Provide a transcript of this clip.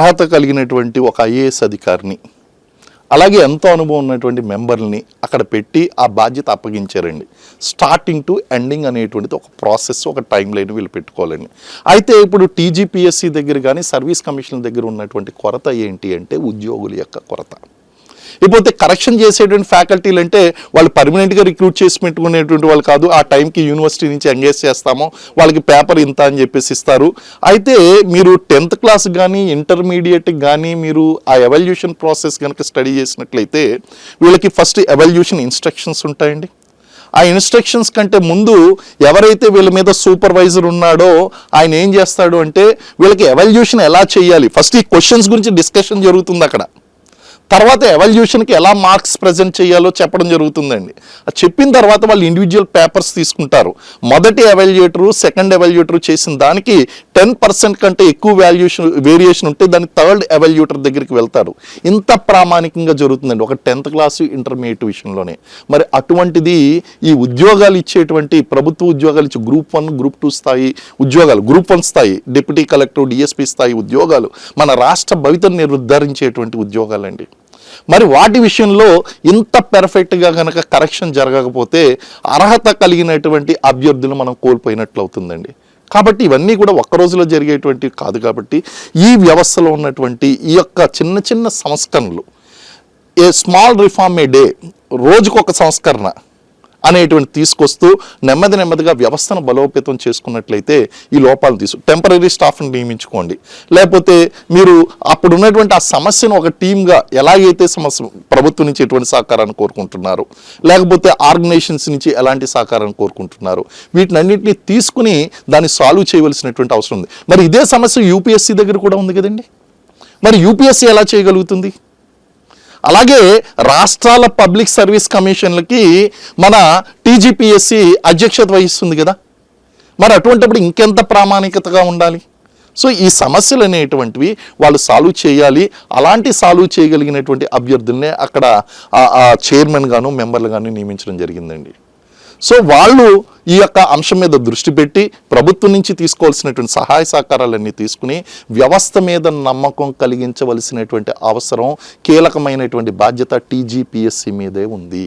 అర్హత కలిగినటువంటి ఒక ఐఏఎస్ అధికారిని అలాగే ఎంతో అనుభవం ఉన్నటువంటి మెంబర్ని అక్కడ పెట్టి ఆ బాధ్యత అప్పగించారండి. స్టార్టింగ్ టు ఎండింగ్ అనేటువంటిది ఒక ప్రాసెస్ ఒక టైం లైన్ వీళ్ళు పెట్టుకోవాలండి. అయితే ఇప్పుడు టీజీపీఎస్సీ దగ్గర కానీ సర్వీస్ కమిషన్ దగ్గర ఉన్నటువంటి కొరత ఏంటి అంటే ఉద్యోగుల యొక్క కొరత. ఇకపోతే కరెక్షన్ చేసేటువంటి ఫ్యాకల్టీలు అంటే వాళ్ళు పర్మనెంట్గా రిక్రూట్ చేసి పెట్టుకునేటువంటి వాళ్ళు కాదు. ఆ టైంకి యూనివర్సిటీ నుంచి ఎంగేజ్ చేస్తాము. వాళ్ళకి పేపర్ ఇంత అని చెప్పేసి ఇస్తారు. అయితే మీరు టెన్త్ క్లాస్ కానీ ఇంటర్మీడియట్ కానీ మీరు ఆ ఎవల్యూషన్ ప్రాసెస్ కనుక స్టడీ చేసినట్లయితే వీళ్ళకి ఫస్ట్ ఎవల్యూషన్ ఇన్స్ట్రక్షన్స్ ఉంటాయండి. ఆ ఇన్స్ట్రక్షన్స్ కంటే ముందు ఎవరైతే వీళ్ళ మీద సూపర్వైజర్ ఉన్నాడో ఆయన ఏం చేస్తాడు అంటే వీళ్ళకి ఎవల్యూషన్ ఎలా చేయాలి? ఫస్ట్ ఈ క్వశ్చన్స్ గురించి డిస్కషన్ జరుగుతుంది అక్కడ. తర్వాత ఎవల్యూషన్కి ఎలా మార్క్స్ ప్రజెంట్ చేయాలో చెప్పడం జరుగుతుందండి. అది చెప్పిన తర్వాత వాళ్ళు ఇండివిజువల్ పేపర్స్ తీసుకుంటారు. మొదటి ఎవల్యూటరు సెకండ్ ఎవల్యూటర్ చేసిన దానికి టెన్ పర్సెంట్ కంటే ఎక్కువ వాల్యూషన్ వేరియేషన్ ఉంటే దాని థర్డ్ ఎవల్యూటర్ దగ్గరికి వెళ్తారు. ఇంత ప్రామాణికంగా జరుగుతుందండి. ఒక టెన్త్ క్లాస్ ఇంటర్మీడియట్ విషయంలోనే. మరి అటువంటిది ఈ ఉద్యోగాలు ఇచ్చేటువంటి ప్రభుత్వ ఉద్యోగాలు ఇచ్చే గ్రూప్ వన్ గ్రూప్ టూ స్థాయి ఉద్యోగాలు గ్రూప్ వన్ స్థాయి డిప్యూటీ కలెక్టర్ డిఎస్పీ స్థాయి ఉద్యోగాలు మన రాష్ట్ర భవితను నిర్ధారించేటువంటి ఉద్యోగాలండి. మరి వాటి విషయంలో ఇంత పెర్ఫెక్ట్గా కనుక కరెక్షన్ జరగకపోతే అర్హత కలిగినటువంటి అభ్యర్థులు మనం కోల్పోయినట్లు అవుతుందండి. కాబట్టి ఇవన్నీ కూడా ఒక్క రోజులో జరిగేటువంటివి కాదు కాబట్టి ఈ వ్యవస్థలో ఉన్నటువంటి ఈ యొక్క చిన్న చిన్న సంస్కరణలు a small reform a day రోజుకొక సంస్కరణ అనేటువంటి తీసుకొస్తూ నెమ్మది నెమ్మదిగా వ్యవస్థను బలోపేతం చేసుకున్నట్లయితే ఈ లోపాలు తీసు టెంపరీ స్టాఫ్ని నియమించుకోండి. లేకపోతే మీరు అప్పుడు ఉన్నటువంటి ఆ సమస్యను ఒక టీమ్గా ఎలాగైతే సమస్య ప్రభుత్వం నుంచి ఎటువంటి సహకారాన్ని కోరుకుంటున్నారు లేకపోతే ఆర్గనైజేషన్స్ నుంచి ఎలాంటి సహకారాన్ని కోరుకుంటున్నారు వీటినన్నింటినీ తీసుకుని దాన్ని సాల్వ్ చేయవలసినటువంటి అవసరం ఉంది. మరి ఇదే సమస్య యూపీఎస్సీ దగ్గర కూడా ఉంది కదండి? మరి యూపీఎస్సీ ఎలా చేయగలుగుతుంది? అలాగే రాష్ట్రాల పబ్లిక్ సర్వీస్ కమిషన్లకి మన టీజీపీఎస్సి అధ్యక్షత వహిస్తుంది కదా. మరి అటువంటిప్పుడు ఇంకెంత ప్రామాణికతగా ఉండాలి? సో ఈ సమస్యలు అనేటువంటివి వాళ్ళు సాల్వ్ చేయాలి. అలాంటి సాల్వ్ చేయగలిగినటువంటి అభ్యర్థుల్నే అక్కడ ఆ- చైర్మన్ గాను మెంబర్లు గాను నియమించడం జరిగిందండి. సో వాళ్ళు ఈ యొక్క అంశం మీద దృష్టి పెట్టి ప్రభుత్వం నుంచి తీసుకోవాల్సినటువంటి సహాయ సహకారాలన్నీ తీసుకుని వ్యవస్థ మీద నమ్మకం కలిగించవలసినటువంటి అవసరం కీలకమైనటువంటి బాధ్యత టీజీపీఎస్సీ మీదే ఉంది.